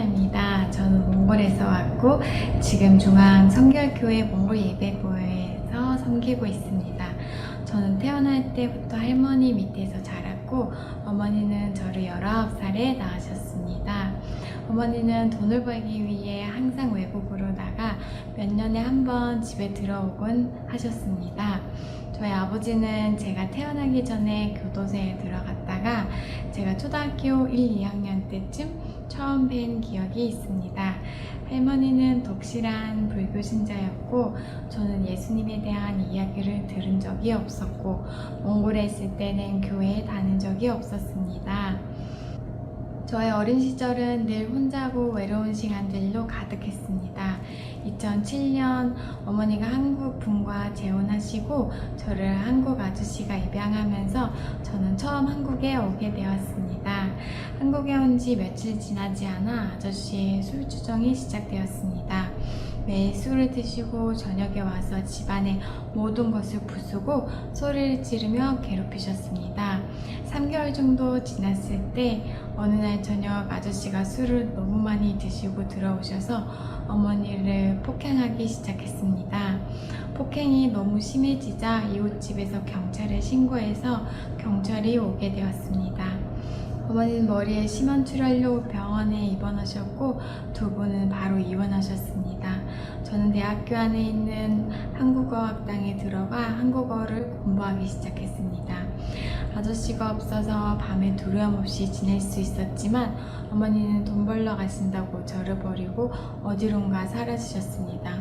태연아입니다. 저는 몽골에서 왔고 지금 중앙 성결교회 몽골 예배부에서 섬기고 있습니다. 저는 태어날 때부터 할머니 밑에서 자랐고 어머니는 저를 19살에 낳으셨습니다. 어머니는 돈을 벌기 위해 항상 외국으로 나가 몇 년에 한 번 집에 들어오곤 하셨습니다. 저희 아버지는 제가 태어나기 전에 교도소에 들어갔다가 제가 초등학교 1, 2학년 때쯤 처음 뵌 기억이 있습니다. 할머니는 독실한 불교 신자였고 저는 예수님에 대한 이야기를 들은 적이 없었고 몽골에 있을 때는 교회에 다닌 적이 없었습니다. 저의 어린 시절은 늘 혼자고 외로운 시간들로 가득했습니다. 2007년 어머니가 한국 분과 재혼하시고 저를 한국 아저씨가 입양하면서 저는 처음 한국에 오게 되었습니다. 한국에 온 지 며칠 지나지 않아 아저씨의 술 주정이 시작되었습니다. 매일 술을 드시고 저녁에 와서 집안의 모든 것을 부수고 소리를 지르며 괴롭히셨습니다. 3개월 정도 지났을 때 어느 날 저녁 아저씨가 술을 너무 많이 드시고 들어오셔서 어머니를 폭행하기 시작했습니다. 폭행이 너무 심해지자 이웃집에서 경찰에 신고해서 경찰이 오게 되었습니다. 어머니는 머리에 심한 출혈로 병원에 입원하셨고 두 분은 바로 이혼하셨습니다. 저는 대학교 안에 있는 한국어학당에 들어가 한국어를 공부하기 시작했습니다. 아저씨가 없어서 밤에 두려움 없이 지낼 수 있었지만 어머니는 돈 벌러 가신다고 저를 버리고 어디론가 사라지셨습니다.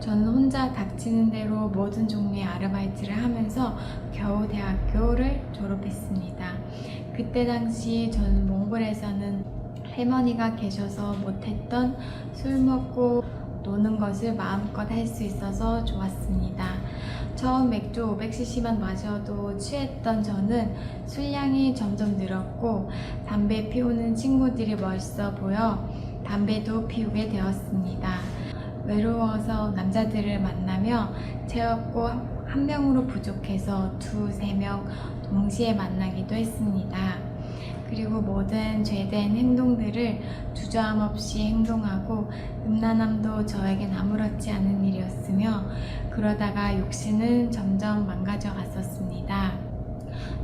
저는 혼자 닥치는 대로 모든 종류의 아르바이트를 하면서 겨우 대학교를 졸업했습니다. 그때 당시 저는 몽골에서는 할머니가 계셔서 못했던 술 먹고 노는 것을 마음껏 할 수 있어서 좋았습니다. 처음 맥주 500cc만 마셔도 취했던 저는 술량이 점점 늘었고 담배 피우는 친구들이 멋있어 보여 담배도 피우게 되었습니다. 외로워서 남자들을 만나며 채웠고 한 명으로 부족해서 두 세 명 동시에 만나기도 했습니다. 그리고 모든 죄된 행동들을 주저함 없이 행동하고 음란함도 저에겐 아무렇지 않은 일이었으며 그러다가 육신은 점점 망가져 갔었습니다.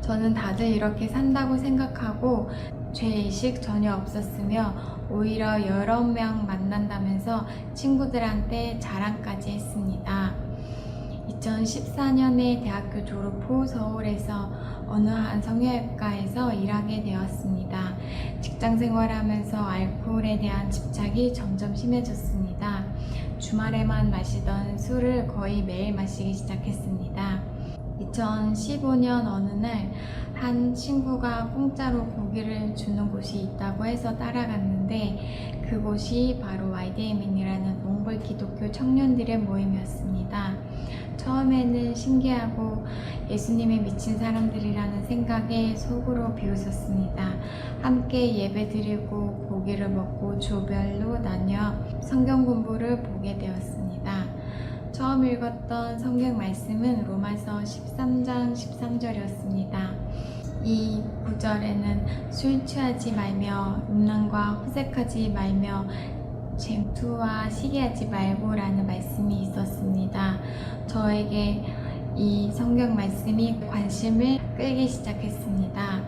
저는 다들 이렇게 산다고 생각하고 죄의식 전혀 없었으며 오히려 여러 명 만난다면서 친구들한테 자랑까지 했습니다. 2014년에 대학교 졸업 후 서울에서 어느 한 성형외과에서 일하게 되었습니다. 직장 생활하면서 알코올에 대한 집착이 점점 심해졌습니다. 주말에만 마시던 술을 거의 매일 마시기 시작했습니다. 2015년 어느 날 한 친구가 공짜로 고기를 주는 곳이 있다고 해서 따라갔는데 그곳이 바로 YDM이라는 몽골 기독교 청년들의 모임이었습니다. 처음에는 신기하고 예수님에 미친 사람들이라는 생각에 속으로 비웃었습니다. 함께 예배 드리고 고기를 먹고 조별로 나뉘어 성경 공부를 보게 되었습니다. 처음 읽었던 성경 말씀은 로마서 13장 13절이었습니다. 이 구절에는 술 취하지 말며 음란과 호색하지 말며 쟁투와 시기하지 말고라는 말씀이 있었습니다. 저에게 이 성경 말씀이 관심을 끌기 시작했습니다.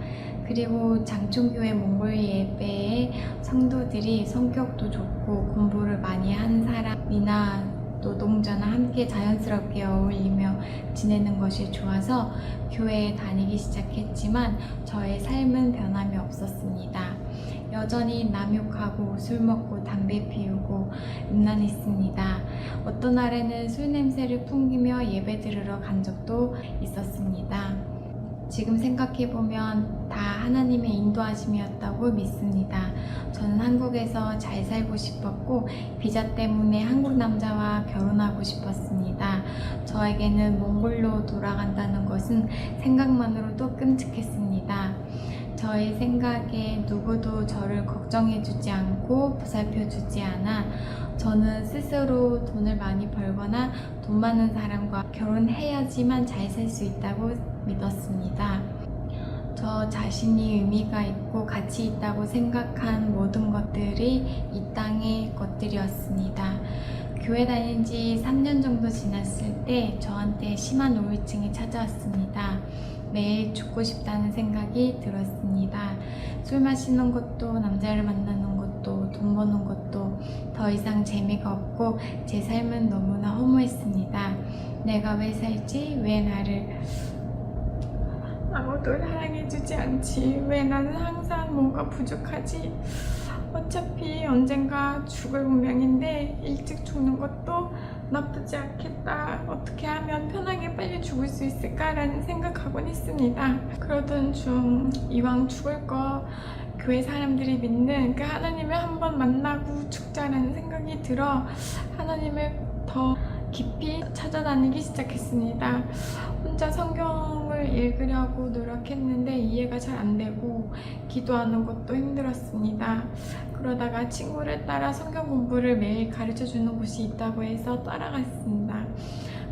그리고 장충교회 몽골 예배의 성도들이 성격도 좋고 공부를 많이 한 사람이나 노동자나 함께 자연스럽게 어울리며 지내는 것이 좋아서 교회에 다니기 시작했지만 저의 삶은 변함이 없었습니다. 여전히 남욕하고 술 먹고 담배 피우고 음란했습니다. 어떤 날에는 술 냄새를 풍기며 예배 드리러 간 적도 있었습니다. 지금 생각해보면 다 하나님의 인도하심이었다고 믿습니다. 저는 한국에서 잘 살고 싶었고, 비자 때문에 한국 남자와 결혼하고 싶었습니다. 저에게는 몽골로 돌아간다는 것은 생각만으로도 끔찍했습니다. 저의 생각에 누구도 저를 걱정해주지 않고 보살펴주지 않아 저는 스스로 돈을 많이 벌거나 돈 많은 사람과 결혼해야지만 잘 살 수 있다고 믿었습니다. 저 자신이 의미가 있고 가치 있다고 생각한 모든 것들이 이 땅의 것들이었습니다. 교회 다닌 지 3년 정도 지났을 때 저한테 심한 우울증이 찾아왔습니다. 매일 죽고 싶다는 생각이 들었습니다. 술 마시는 것도 남자를 만나는 것도 돈 버는 것도 더 이상 재미가 없고 제 삶은 너무나 허무했습니다. 내가 왜 살지? 왜 나를 아무도 사랑해주지 않지? 왜 나는 항상 뭔가 부족하지? 어차피 언젠가 죽을 운명인데 일찍 죽는 것도 나쁘지 않겠다. 어떻게 하면 편하게 빨리 죽을 수 있을까라는 생각하곤 했습니다. 그러던 중 이왕 죽을 거 교회 사람들이 믿는 그 하나님을 한번 만나고 죽자라는 생각이 들어 하나님을 더 깊이 찾아다니기 시작했습니다. 혼자 성경을 읽으려고 노력했는데 이해가 잘 안 되고 기도하는 것도 힘들었습니다. 그러다가 친구를 따라 성경 공부를 매일 가르쳐 주는 곳이 있다고 해서 따라갔습니다.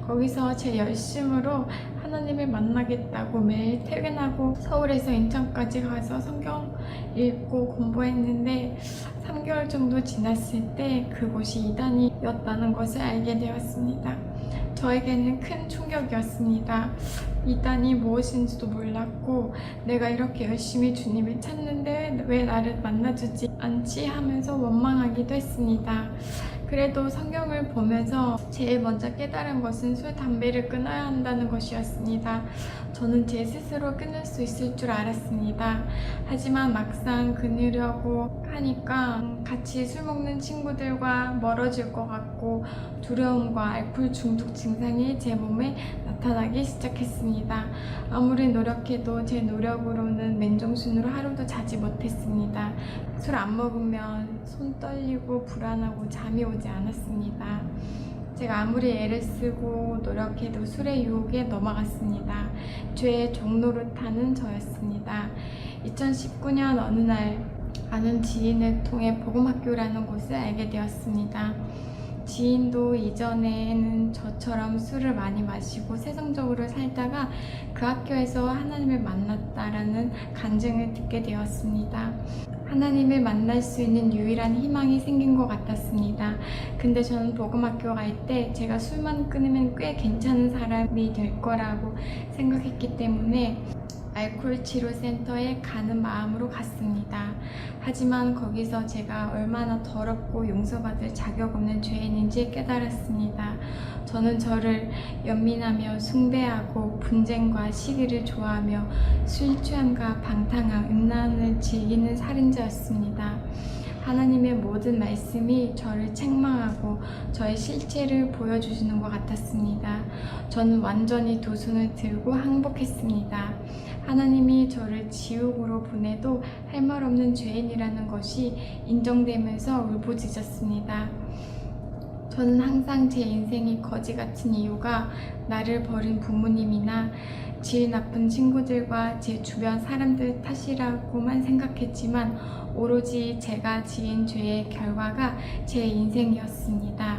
거기서 제 열심으로 하나님을 만나겠다고 매일 퇴근하고 서울에서 인천까지 가서 성경 읽고 공부했는데 3개월 정도 지났을 때 그곳이 이단이었다는 것을 알게 되었습니다. 저에게는 큰 충격이었습니다. 이단이 무엇인지도 몰랐고 내가 이렇게 열심히 주님을 찾는데 왜 나를 만나주지 않지 하면서 원망하기도 했습니다. 그래도 성경을 보면서 제일 먼저 깨달은 것은 술, 담배를 끊어야 한다는 것이었습니다. 저는 제 스스로 끊을 수 있을 줄 알았습니다. 하지만 막상 끊으려고 하니까 같이 술 먹는 친구들과 멀어질 것 같고 두려움과 알코올 중독 증상이 제 몸에 나타나기 시작했습니다. 아무리 노력해도 제 노력으로는 맨정신으로 하루도 자지 못했습니다. 술 안 먹으면 손 떨리고 불안하고 잠이 오지 않았습니다. 제가 아무리 애를 쓰고 노력해도 술의 유혹에 넘어갔습니다. 죄의 종로를 타는 저였습니다. 2019년 어느 날 아는 지인을 통해 복음학교라는 곳을 알게 되었습니다. 지인도 이전에는 저처럼 술을 많이 마시고 세상적으로 살다가 그 학교에서 하나님을 만났다라는 간증을 듣게 되었습니다. 하나님을 만날 수 있는 유일한 희망이 생긴 것 같았습니다. 근데 저는 복음학교 갈 때 제가 술만 끊으면 꽤 괜찮은 사람이 될 거라고 생각했기 때문에 알코올 치료 센터에 가는 마음으로 갔습니다. 하지만 거기서 제가 얼마나 더럽고 용서받을 자격 없는 죄인인지 깨달았습니다. 저는 저를 연민하며 숭배하고 분쟁과 시기를 좋아하며 술 취함과 방탕함, 음란을 즐기는 살인자였습니다. 하나님의 모든 말씀이 저를 책망하고 저의 실체를 보여주시는 것 같았습니다. 저는 완전히 두 손을 들고 항복했습니다. 하나님이 저를 지옥으로 보내도 할 말 없는 죄인이라는 것이 인정되면서 울부짖었습니다. 저는 항상 제 인생이 거지 같은 이유가 나를 버린 부모님이나 질 나쁜 친구들과 제 주변 사람들 탓이라고만 생각했지만 오로지 제가 지은 죄의 결과가 제 인생이었습니다.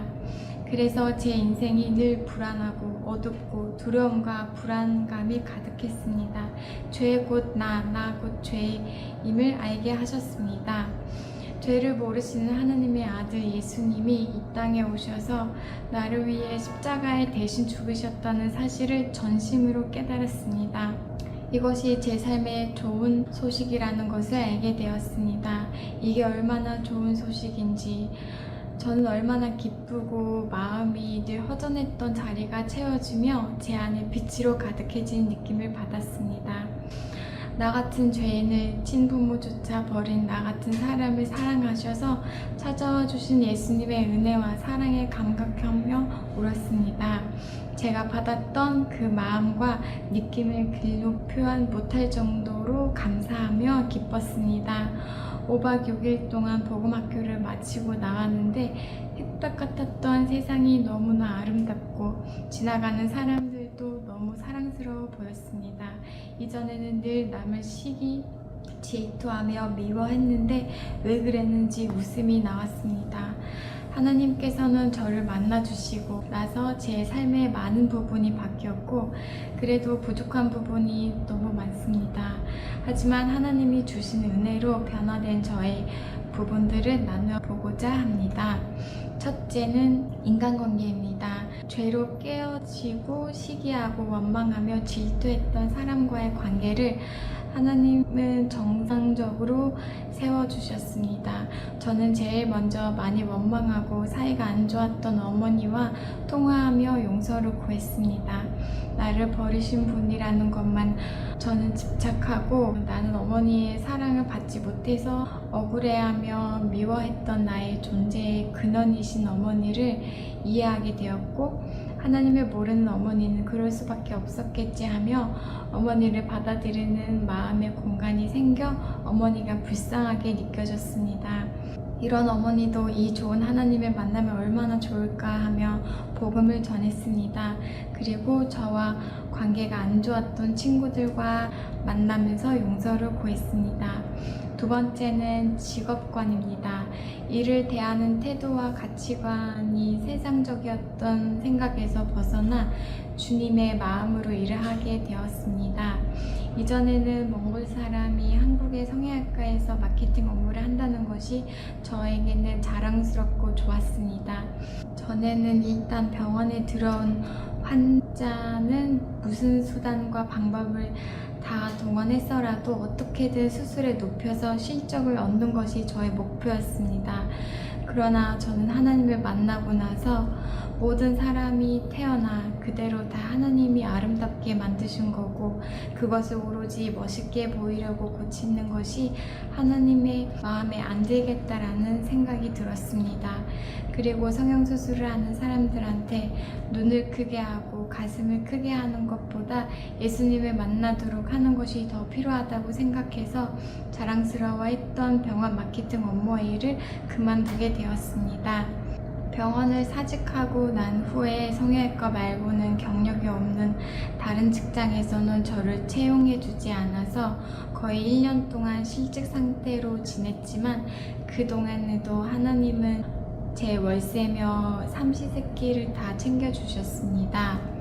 그래서 제 인생이 늘 불안하고 어둡고 두려움과 불안감이 가득했습니다. 죄 곧 나, 나 곧 죄임을 알게 하셨습니다. 죄를 모르시는 하나님의 아들 예수님이 이 땅에 오셔서 나를 위해 십자가에 대신 죽으셨다는 사실을 전심으로 깨달았습니다. 이것이 제 삶의 좋은 소식이라는 것을 알게 되었습니다. 이게 얼마나 좋은 소식인지, 저는 얼마나 기쁘고 마음이 늘 허전했던 자리가 채워지며 제 안에 빛으로 가득해진 느낌을 받았습니다. 나 같은 죄인을 친부모조차 버린 나 같은 사람을 사랑하셔서 찾아와 주신 예수님의 은혜와 사랑에 감격하며 울었습니다. 제가 받았던 그 마음과 느낌을 글로 표현 못할 정도로 감사하며 기뻤습니다. 5박 6일 동안 복음학교를 마치고 나왔는데 햇볕 같았던 세상이 너무나 아름답고 지나가는 사람들도 너무 사랑스러워 보였습니다. 이전에는 늘 남을 시기 질투하며 미워했는데 왜 그랬는지 웃음이 나왔습니다. 하나님께서는 저를 만나주시고 나서 제 삶의 많은 부분이 바뀌었고 그래도 부족한 부분이 너무 많습니다. 하지만 하나님이 주신 은혜로 변화된 저의 부분들을 나누어 보고자 합니다. 첫째는 인간관계입니다. 죄로 깨어지고 시기하고 원망하며 질투했던 사람과의 관계를 하나님은 정상적으로 세워주셨습니다. 저는 제일 먼저 많이 원망하고 사이가 안 좋았던 어머니와 통화하며 용서를 구했습니다. 나를 버리신 분이라는 것만 저는 집착하고 나는 어머니의 사랑을 받지 못해서 억울해하며 미워했던 나의 존재의 근원이신 어머니를 이해하게 되었고 하나님을 모르는 어머니는 그럴 수밖에 없었겠지 하며 어머니를 받아들이는 마음의 공간이 생겨 어머니가 불쌍하게 느껴졌습니다. 이런 어머니도 이 좋은 하나님을 만나면 얼마나 좋을까 하며 복음을 전했습니다. 그리고 저와 관계가 안 좋았던 친구들과 만나면서 용서를 구했습니다. 두 번째는 직업관입니다. 일을 대하는 태도와 가치관 이 세상적이었던 생각에서 벗어나 주님의 마음으로 일을 하게 되었습니다. 이전에는 몽골 사람이 한국의 성형외과에서 마케팅 업무를 한다는 것이 저에게는 자랑스럽고 좋았습니다. 전에는 일단 병원에 들어온 환자는 무슨 수단과 방법을 다 동원해서라도 어떻게든 수술에 높여서 실적을 얻는 것이 저의 목표였습니다. 그러나 저는 하나님을 만나고 나서 모든 사람이 태어나 그대로 다 하나님이 아름답게 만드신 거고 그것을 오로지 멋있게 보이려고 고치는 것이 하나님의 마음에 안 들겠다라는 생각이 들었습니다. 그리고 성형수술을 하는 사람들한테 눈을 크게 하고 가슴을 크게 하는 것보다 예수님을 만나도록 하는 것이 더 필요하다고 생각해서 자랑스러워했던 병원 마케팅 업무의 일을 그만두게 되었습니다. 병원을 사직하고 난 후에 성형외과 말고는 경력이 없는 다른 직장에서는 저를 채용해 주지 않아서 거의 1년 동안 실직 상태로 지냈지만 그동안에도 하나님은 제 월세며 삼시세끼를 다 챙겨주셨습니다.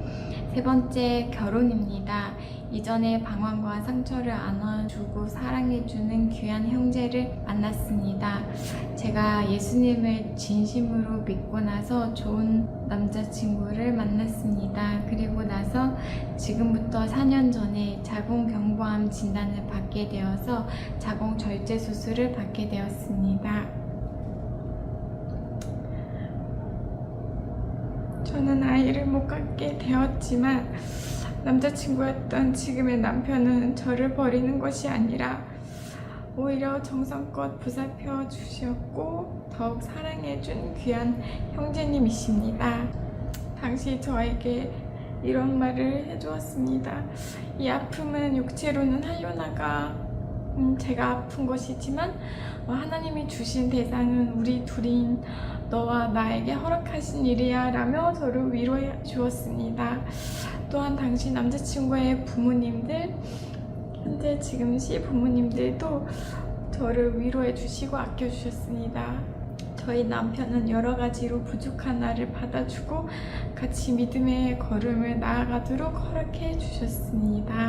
세 번째 결혼입니다. 이전에 방황과 상처를 안아주고 사랑해주는 귀한 형제를 만났습니다. 제가 예수님을 진심으로 믿고 나서 좋은 남자친구를 만났습니다. 그리고 나서 지금부터 4년 전에 자궁경부암 진단을 받게 되어서 자궁 절제 수술을 받게 되었습니다. 저는 아이를 못 갖게 되었지만 남자친구였던 지금의 남편은 저를 버리는 것이 아니라 오히려 정성껏 보살펴 주셨고 더욱 사랑해준 귀한 형제님이십니다. 당시 저에게 이런 말을 해주었습니다. 이 아픔은 육체로는 하려나가 음, 제가 아픈 것이지만 어, 하나님이 주신 대상은 우리 둘인 너와 나에게 허락하신 일이야 라며 저를 위로해 주었습니다. 또한 당시 남자친구의 부모님들, 현재 지금 시 부모님들도 저를 위로해 주시고 아껴 주셨습니다. 저희 남편은 여러 가지로 부족한 나를 받아주고 같이 믿음의 걸음을 나아가도록 허락해 주셨습니다.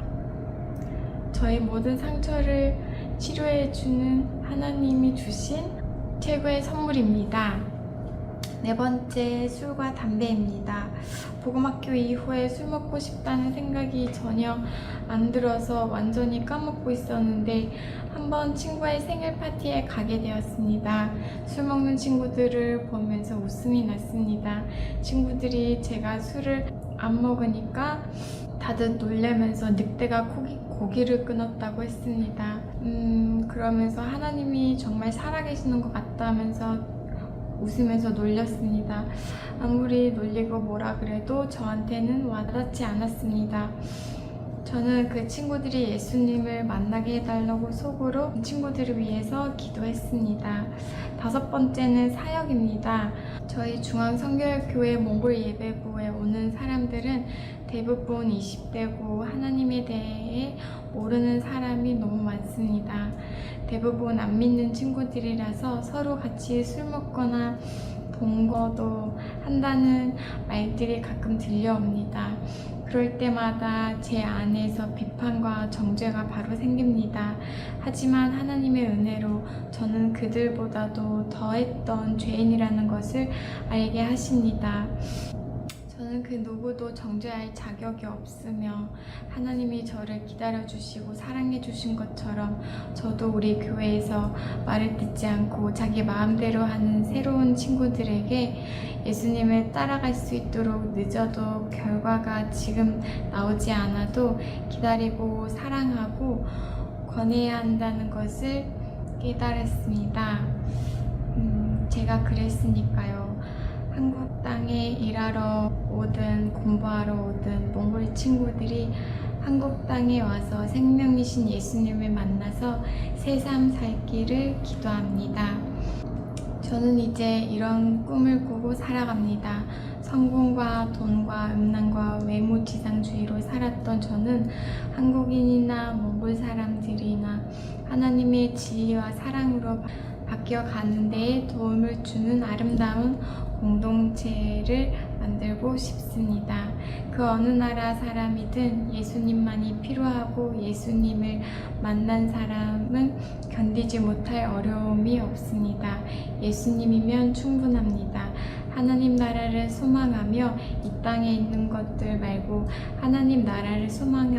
저의 모든 상처를 치료해 주는 하나님이 주신 최고의 선물입니다. 네 번째 술과 담배입니다. 복음학교 이후에 술 먹고 싶다는 생각이 전혀 안 들어서 완전히 까먹고 있었는데 한번 친구의 생일 파티에 가게 되었습니다. 술 먹는 친구들을 보면서 웃음이 났습니다. 친구들이 제가 술을 안 먹으니까 다들 놀라면서 늑대가 고기, 고기를 끊었다고 했습니다. 음, 그러면서 하나님이 정말 살아계시는 것 같다면서 웃으면서 놀렸습니다. 아무리 놀리고 뭐라 그래도 저한테는 와닿지 않았습니다. 저는 그 친구들이 예수님을 만나게 해달라고 속으로 친구들을 위해서 기도했습니다. 다섯 번째는 사역입니다. 저희 중앙성결교회 몽골 예배부에 오는 사람들은 대부분 20대고 하나님에 대해 모르는 사람이 너무 많습니다. 대부분 안 믿는 친구들이라서 서로 같이 술 먹거나 동거도 한다는 말들이 가끔 들려옵니다. 그럴 때마다 제 안에서 비판과 정죄가 바로 생깁니다. 하지만 하나님의 은혜로 저는 그들보다도 더했던 죄인이라는 것을 알게 하십니다. 그 누구도 정죄할 자격이 없으며 하나님이 저를 기다려 주시고 사랑해 주신 것처럼 저도 우리 교회에서 말을 듣지 않고 자기 마음대로 하는 새로운 친구들에게 예수님을 따라갈 수 있도록 늦어도 결과가 지금 나오지 않아도 기다리고 사랑하고 권해야 한다는 것을 깨달았습니다. 음, 제가 그랬으니까요. 한국 땅에 일하러 오든 공부하러 오든 몽골 친구들이 한국 땅에 와서 생명이신 예수님을 만나서 새삼 살기를 기도합니다. 저는 이제 이런 꿈을 꾸고 살아갑니다. 성공과 돈과 음란과 외모 지상주의로 살았던 저는 한국인이나 몽골 사람들이나 하나님의 지혜와 사랑으로 바뀌어 가는 데에 도움을 주는 아름다운 공동체를 만들고 싶습니다. 그 어느 나라 사람이든 예수님만이 필요하고 예수님을 만난 사람은 견디지 못할 어려움이 없습니다. 예수님이면 충분합니다. 하나님 나라를 소망하며 이 땅에 있는 것들 말고 하나님 나라를 소망